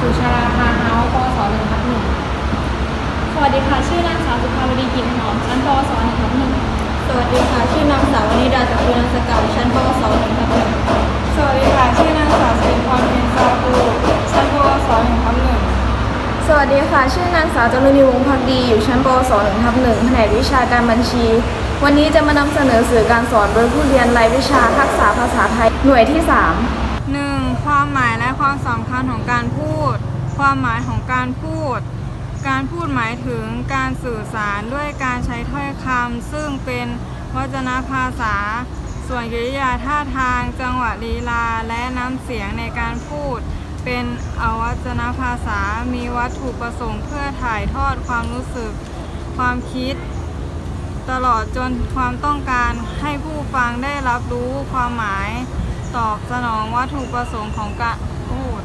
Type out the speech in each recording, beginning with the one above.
สุชาราพาเฮาปศหนึ่งทับหนึ่งสวัสดีค่ะ ชื่อนางสาวสุภาวดีกินหอม ชั้นปวสหนึ่งทับหนึ่งสวัสดีค่ะ ชื่อนางสาววนิดาจากคุณนันสกาวชั้นปวสหนึ่งทับหนึ่งสวัสดีค่ะ ชื่อนางสาวสิริพรเพ็ญซาปูชั้นปวสหนึ่งทับหนึ่งสวัสดีค่ะ ชื่อนางสาวจารุณีวงศ์พักดี อยู่ชั้นปวสหนึ่งทับหนึ่งแผนกวิชาการบัญชี วันนี้จะมานำเสนอสื่อการสอนโดยผู้เรียนรายวิชาทักษะภาษาไทย หน่วยที่3หนึ่ง ความหมายและความสำคัญของการพูด ความหมายของการพูด การพูดหมายถึงการสื่อสารด้วยการใช้ถ้อยคำซึ่งเป็นวจนภาษา ส่วนกริยาท่าทาง จังหวะลีลา และน้ำเสียงในการพูด เป็นอวัจนภาษา มีวัตถุประสงค์เพื่อถ่ายทอดความรู้สึก ความคิด ตลอดจนความต้องการให้ผู้ฟังได้รับรู้ความหมาย ตอบสนองวัตถุประสงค์ของการพูด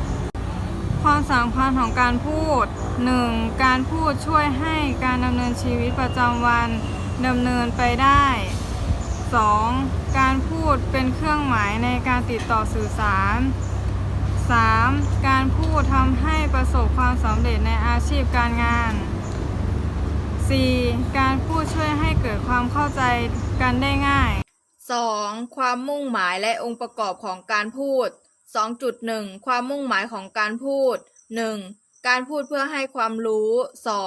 ความสำคัญของการพูด 1. การพูดช่วยให้การดำเนินชีวิตประจำวันดำเนินไปได้ 2. การพูดเป็นเครื่องหมายในการติดต่อสื่อสาร 3. การพูดทำให้ประสบความสำเร็จในอาชีพการงาน 4. การพูดช่วยให้เกิดความเข้าใจกันได้ง่าย 2. ความมุ่งหมายและองค์ประกอบของการพูด 2.1 ความมุ่งหมายของการพูด 1. การพูดเพื่อให้ความรู้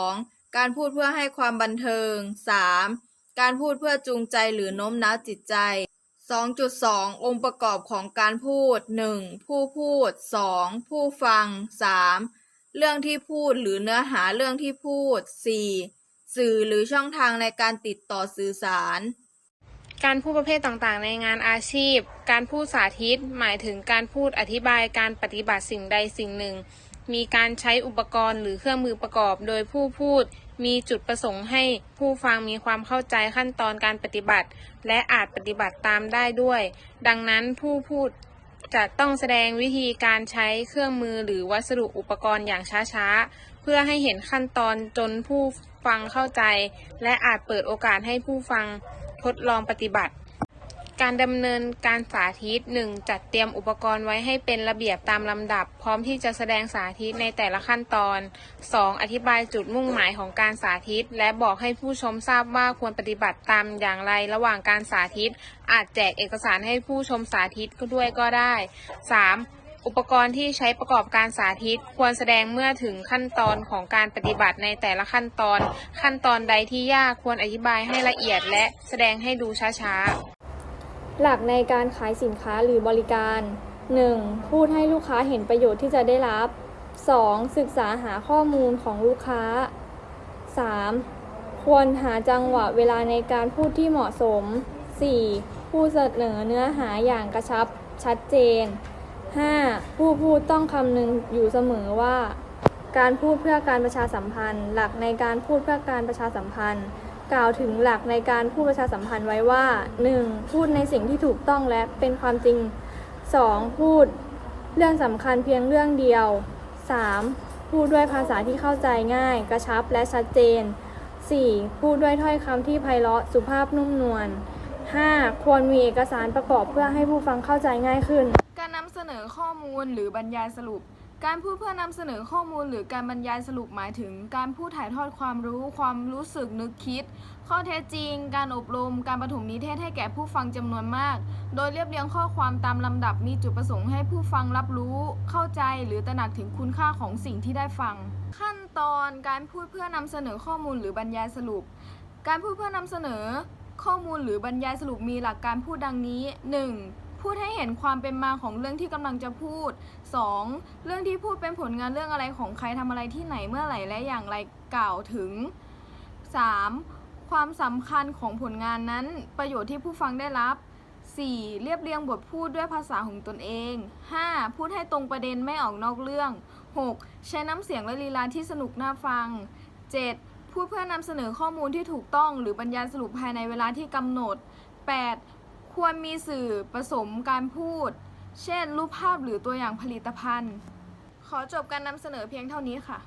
2. การพูดเพื่อให้ความบันเทิง 3. การพูดเพื่อจูงใจหรือโน้มน้าวจิตใจ 2.2 องค์ประกอบของการพูด 1. ผู้พูด 2. ผู้ฟัง 3. เรื่องที่พูดหรือเนื้อหาเรื่องที่พูด 4. สื่อหรือช่องทางในการติดต่อสื่อสาร การพูดประเภทต่างๆ ในงานอาชีพ การพูดสาธิต หมายถึงการพูดอธิบายการปฏิบัติสิ่งใดสิ่งหนึ่ง มีการใช้อุปกรณ์หรือเครื่องมือประกอบ โดยผู้พูด มีจุดประสงค์ให้ผู้ฟังมีความเข้าใจขั้นตอนการปฏิบัติ และอาจปฏิบัติตามได้ด้วย ดังนั้นผู้พูดจะต้องแสดงวิธีการใช้เครื่องมือหรือวัสดุอุปกรณ์อย่างช้าๆ เพื่อให้เห็นขั้นตอนจนผู้ฟังเข้าใจ และอาจเปิดโอกาสให้ผู้ฟัง ทดลองปฏิบัติ การดำเนินการสาธิต 1. จัดเตรียมอุปกรณ์ไว้ให้เป็นระเบียบตามลำดับ พร้อมที่จะแสดงสาธิตในแต่ละขั้นตอน 2. อธิบายจุดมุ่งหมายของการสาธิต และบอกให้ผู้ชมทราบว่าควรปฏิบัติตามอย่างไรระหว่างการสาธิต อาจแจกเอกสารให้ผู้ชมสาธิตก็ด้วยก็ได้ 3. อุปกรณ์ที่ใช้ประกอบการสาธิต ควรแสดงเมื่อถึงขั้นตอนของการปฏิบัติในแต่ละขั้นตอน ขั้นตอนใดที่ยากควรอธิบายให้ละเอียดและแสดงให้ดูช้าๆ หลักในการขายสินค้าหรือบริการ 1. พูดให้ลูกค้าเห็นประโยชน์ที่จะได้รับ 2. ศึกษาหาข้อมูลของลูกค้า 3. ควรหาจังหวะเวลาในการพูดที่เหมาะสม 4. ผู้เสนอเนื้อหาอย่างกระชับชัดเจน 5. ผู้พูดต้องคำนึงอยู่เสมอว่า การพูดเพื่อการประชาสัมพันธ์ หลักในการพูดเพื่อการประชาสัมพันธ์ กล่าวถึงหลักในการพูดประชาสัมพันธ์ไว้ว่า 1. พูดในสิ่งที่ถูกต้องและเป็นความจริง 2. พูดเรื่องสำคัญเพียงเรื่องเดียว 3. พูดด้วยภาษาที่เข้าใจง่าย กระชับและชัดเจน 4. พูดด้วยถ้อยคำที่ไพเราะสุภาพนุ่มนวล 5. ควรมีเอกสารประกอบเพื่อให้ผู้ฟังเข้าใจง่ายขึ้น ข้อมูลหรือบรรยายสรุป การพูดเพื่อนำเสนอข้อมูลหรือการบรรยายสรุปหมายถึง การพูดถ่ายทอดความรู้ความรู้สึกนึกคิด ข้อเท็จจริง การอบรม การปฐมนิเทศให้แก่ผู้ฟังจำนวนมาก โดยเรียบเรียงข้อความตามลำดับมีจุดประสงค์ให้ผู้ฟังรับรู้ เข้าใจหรือตระหนักถึงคุณค่าของสิ่งที่ได้ฟัง ขั้นตอนการพูดเพื่อนำเสนอข้อมูลหรือบรรยายสรุป การพูดเพื่อนำเสนอข้อมูลหรือบรรยายสรุปมีหลักการพูดดังนี้ 1. พูดให้เห็นความเป็นมาของเรื่องที่กำลังจะพูด 2. เรื่องที่พูดเป็นผลงานเรื่องอะไรของใครทำอะไรที่ไหนเมื่อไหร่และอย่างไรกล่าวถึง 3. ความสำคัญของผลงานนั้น ประโยชน์ที่ผู้ฟังได้รับ 4. เรียบเรียงบทพูดด้วยภาษาของตนเอง 5. พูดให้ตรงประเด็นไม่ออกนอกเรื่อง 6. ใช้น้ำเสียงและลีลาที่สนุกน่าฟัง 7. พูดเพื่อนำเสนอข้อมูลที่ถูกต้องหรือบรรยายสรุปภายในเวลาที่กำหนด 8. ควรมีสื่อผสมการพูด เช่น รูปภาพหรือตัวอย่างผลิตภัณฑ์ ขอจบการนำเสนอเพียงเท่านี้ค่ะ